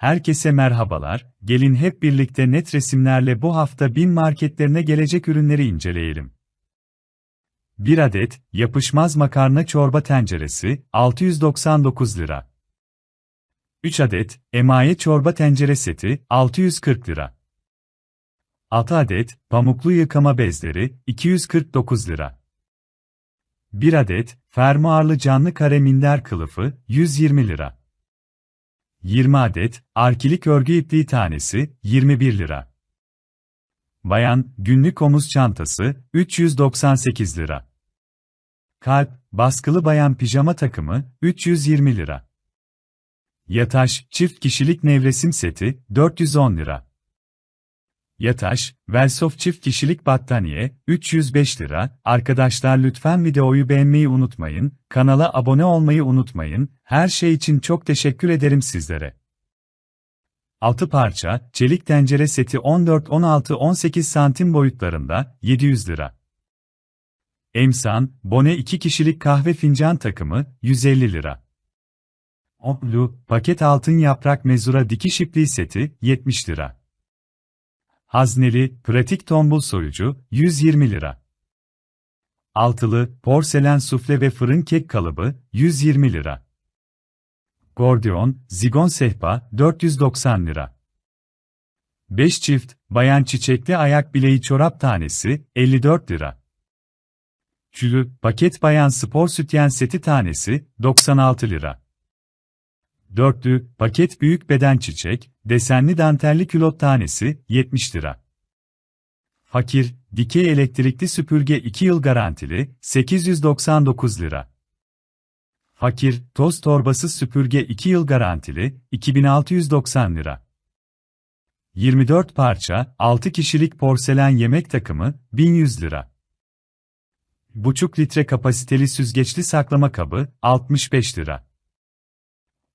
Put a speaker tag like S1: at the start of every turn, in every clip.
S1: Herkese merhabalar, gelin hep birlikte net resimlerle bu hafta BİM marketlerine gelecek ürünleri inceleyelim. 1 adet, yapışmaz makarna çorba tenceresi, 699 lira. 3 adet, emaye çorba tencere seti, 640 lira. 6 adet, pamuklu yıkama bezleri, 249 lira. 1 adet, fermuarlı canlı kare minder kılıfı, 120 lira. 20 adet, arkilik örgü ipliği tanesi, 21 lira. Bayan, günlük omuz çantası, 398 lira. Kalp, baskılı bayan pijama takımı, 320 lira. Yataş, çift kişilik nevresim seti, 410 lira. Yataş, Velsof çift kişilik battaniye, 305 lira. Arkadaşlar lütfen videoyu beğenmeyi unutmayın, kanala abone olmayı unutmayın, her şey için çok teşekkür ederim sizlere. 6 parça, çelik tencere seti 14, 16, 18 santim boyutlarında, 700 lira. Emsan, Bone 2 kişilik kahve fincan takımı, 150 lira. Oplu, paket altın yaprak mezura dikiş ipliği seti, 70 lira. Hazneli, pratik tombul soyucu, 120 lira. Altılı, porselen sufle ve fırın kek kalıbı, 120 lira. Gordion, zigon sehpa, 490 lira. 5 çift, bayan çiçekli ayak bileği çorap tanesi, 54 lira. Çülü, paket bayan spor sütyen seti tanesi, 96 lira. Dörtlü, paket büyük beden çiçek, desenli dantelli külot tanesi, 70 lira. Fakir, dikey elektrikli süpürge 2 yıl garantili, 899 lira. Fakir, toz torbası süpürge 2 yıl garantili, 2690 lira. 24 parça, 6 kişilik porselen yemek takımı, 1100 lira. Buçuk litre kapasiteli süzgeçli saklama kabı, 65 lira.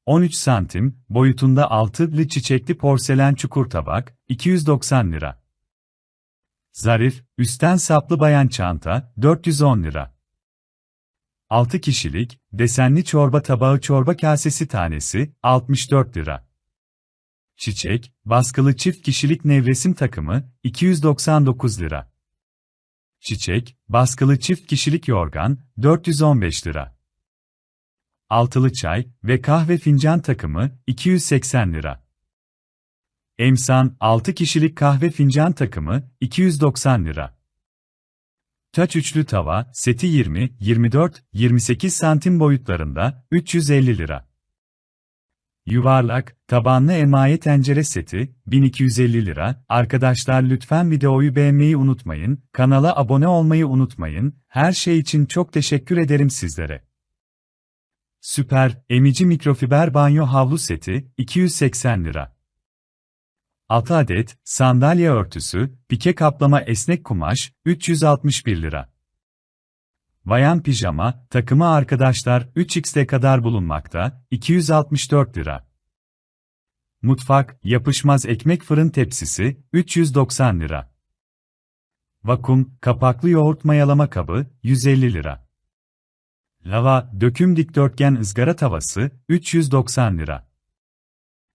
S1: 13 santim, boyutunda altılı çiçekli porselen çukur tabak, 290 lira. Zarif, üstten saplı bayan çanta, 410 lira. 6 kişilik, desenli çorba tabağı çorba kasesi tanesi, 64 lira. Çiçek, baskılı çift kişilik nevresim takımı, 299 lira. Çiçek, baskılı çift kişilik yorgan, 415 lira. Altılı çay ve kahve fincan takımı, 280 lira. Emsan, 6 kişilik kahve fincan takımı, 290 lira. Taç üçlü tava, seti 20, 24, 28 santim boyutlarında, 350 lira. Yuvarlak, tabanlı emaye tencere seti, 1250 lira. Arkadaşlar lütfen videoyu beğenmeyi unutmayın, kanala abone olmayı unutmayın, her şey için çok teşekkür ederim sizlere. Süper, emici mikrofiber banyo havlu seti, 280 lira. 6 adet, sandalye örtüsü, pike kaplama esnek kumaş, 361 lira. Bayan pijama, takımı arkadaşlar 3x'te kadar bulunmakta, 264 lira. Mutfak, yapışmaz ekmek fırın tepsisi, 390 lira. Vakum, kapaklı yoğurt mayalama kabı, 150 lira. Lava, döküm dikdörtgen ızgara tavası, 390 lira.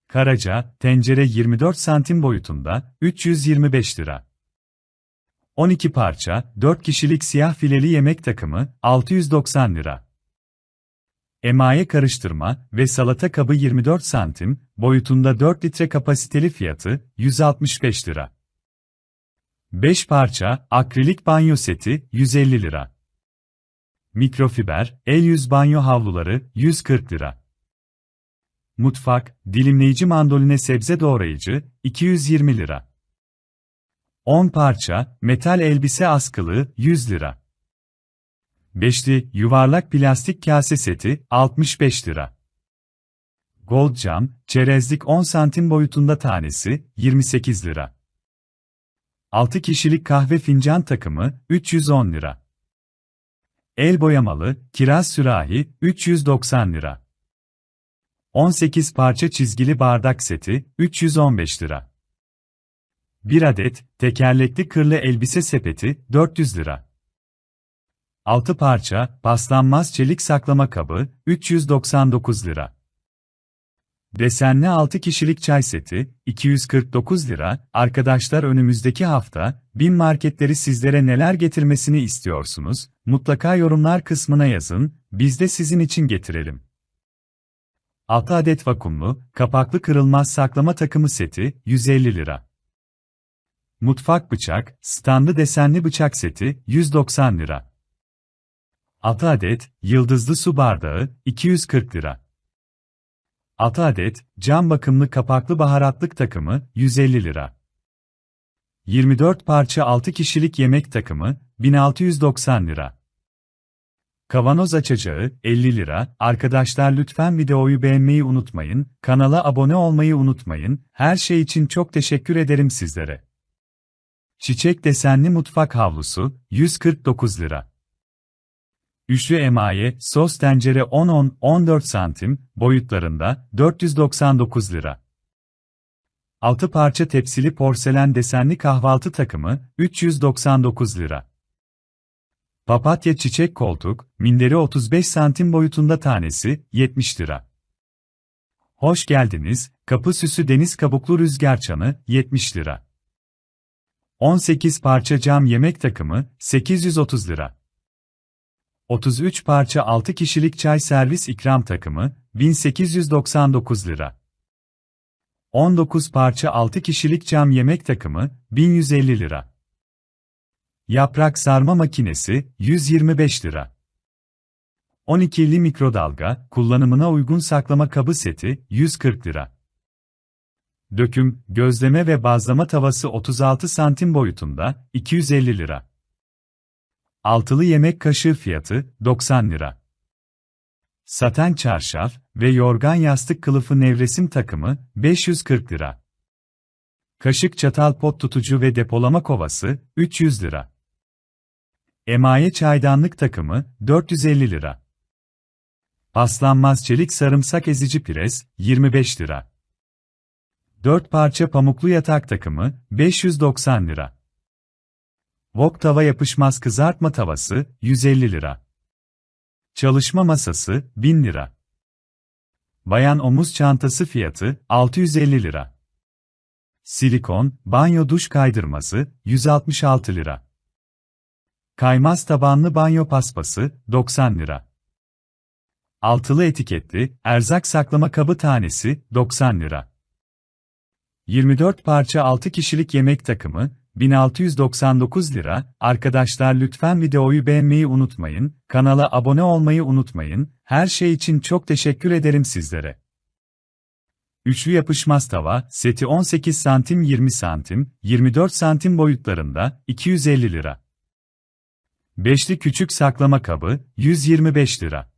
S1: Karaca, tencere 24 santim boyutunda, 325 lira. 12 parça, 4 kişilik siyah fileli yemek takımı, 690 lira. Emaye karıştırma ve salata kabı 24 santim, boyutunda 4 litre kapasiteli fiyatı, 165 lira. 5 parça, akrilik banyo seti, 150 lira. Mikrofiber, el yüz banyo havluları, 140 lira. Mutfak, dilimleyici mandoline sebze doğrayıcı, 220 lira. 10 parça, metal elbise askılı, 100 lira. Beşli, yuvarlak plastik kase seti, 65 lira. Gold cam, çerezlik 10 santim boyutunda tanesi, 28 lira. 6 kişilik kahve fincan takımı, 310 lira. El boyamalı, kiraz sürahi, 390 lira. 18 parça çizgili bardak seti, 315 lira. 1 adet, tekerlekli kırlı elbise sepeti, 400 lira. 6 parça, paslanmaz çelik saklama kabı, 399 lira. Desenli 6 kişilik çay seti, 249 lira. Arkadaşlar önümüzdeki hafta, bin marketleri sizlere neler getirmesini istiyorsunuz? Mutlaka yorumlar kısmına yazın, biz de sizin için getirelim. 6 adet vakumlu, kapaklı kırılmaz saklama takımı seti, 150 lira. Mutfak bıçak, standı desenli bıçak seti, 190 lira. 6 adet, yıldızlı su bardağı, 240 lira. 6 adet, cam bakımlı kapaklı baharatlık takımı, 150 lira. 24 parça 6 kişilik yemek takımı, 1690 lira. Kavanoz açacağı, 50 lira. Arkadaşlar lütfen videoyu beğenmeyi unutmayın, kanala abone olmayı unutmayın, her şey için çok teşekkür ederim sizlere. Çiçek desenli mutfak havlusu, 149 lira. Üçlü emaye, sos tencere 10-10-14 santim, boyutlarında, 499 lira. 6 parça tepsili porselen desenli kahvaltı takımı, 399 lira. Papatya çiçek koltuk, minderi 35 santim boyutunda tanesi, 70 lira. Hoş geldiniz, kapı süsü deniz kabuklu rüzgar çanı, 70 lira. 18 parça cam yemek takımı, 830 lira. 33 parça 6 kişilik çay servis ikram takımı, 1899 lira. 19 parça 6 kişilik cam yemek takımı, 1150 lira. Yaprak sarma makinesi, 125 lira. 12'li mikrodalga, kullanımına uygun saklama kabı seti, 140 lira. Döküm, gözleme ve bazlama tavası 36 santim boyutunda, 250 lira. Altılı yemek kaşığı fiyatı, 90 lira. Saten çarşaf ve yorgan yastık kılıfı nevresim takımı, 540 lira. Kaşık çatal pot tutucu ve depolama kovası, 300 lira. Emaye çaydanlık takımı, 450 lira. Paslanmaz çelik sarımsak ezici pres, 25 lira. 4 parça pamuklu yatak takımı, 590 lira. Wok tava yapışmaz kızartma tavası, 150 lira. Çalışma masası, 1000 lira. Bayan omuz çantası fiyatı, 650 lira. Silikon, banyo duş kaydırması, 166 lira. Kaymaz tabanlı banyo paspası, 90 lira. Altılı etiketli, erzak saklama kabı tanesi, 90 lira. 24 parça 6 kişilik yemek takımı, 1699 lira. Arkadaşlar lütfen videoyu beğenmeyi unutmayın, kanala abone olmayı unutmayın, her şey için çok teşekkür ederim sizlere. Üçlü yapışmaz tava, seti 18 santim 20 santim, 24 santim boyutlarında, 250 lira. Beşli küçük saklama kabı, 125 lira.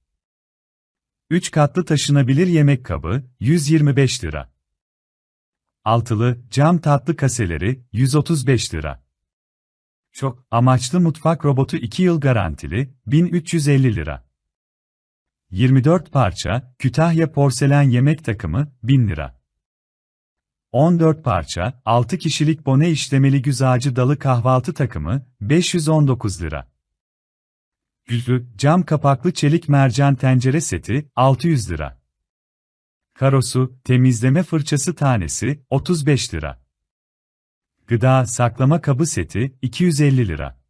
S1: 3 katlı taşınabilir yemek kabı, 125 lira. Altılı, cam tatlı kaseleri, 135 lira. Çok amaçlı mutfak robotu 2 yıl garantili, 1350 lira. 24 parça, Kütahya porselen yemek takımı, 1000 lira. 14 parça, 6 kişilik bone işlemeli güz ağacı dalı kahvaltı takımı, 519 lira. Yüzlü, cam kapaklı çelik mercan tencere seti, 600 lira. Karosu, temizleme fırçası tanesi, 35 lira. Gıda saklama kabı seti, 250 lira.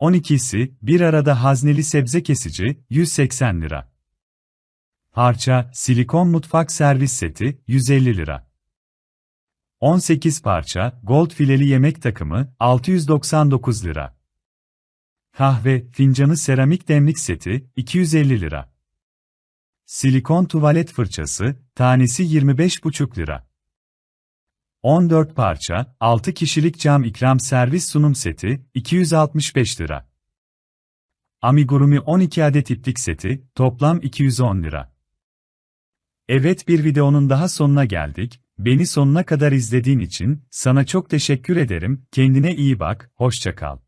S1: 12'si, bir arada hazneli sebze kesici, 180 lira. Parça, silikon mutfak servis seti, 150 lira. 18 parça, gold fileli yemek takımı, 699 lira. Kahve, fincanı seramik demlik seti, 250 lira. Silikon tuvalet fırçası, tanesi 25,5 lira. 14 parça, 6 kişilik cam ikram servis sunum seti, 265 lira. Amigurumi 12 adet iplik seti, toplam 210 lira. Evet bir videonun daha sonuna geldik. Beni sonuna kadar izlediğin için sana çok teşekkür ederim. Kendine iyi bak, hoşça kal.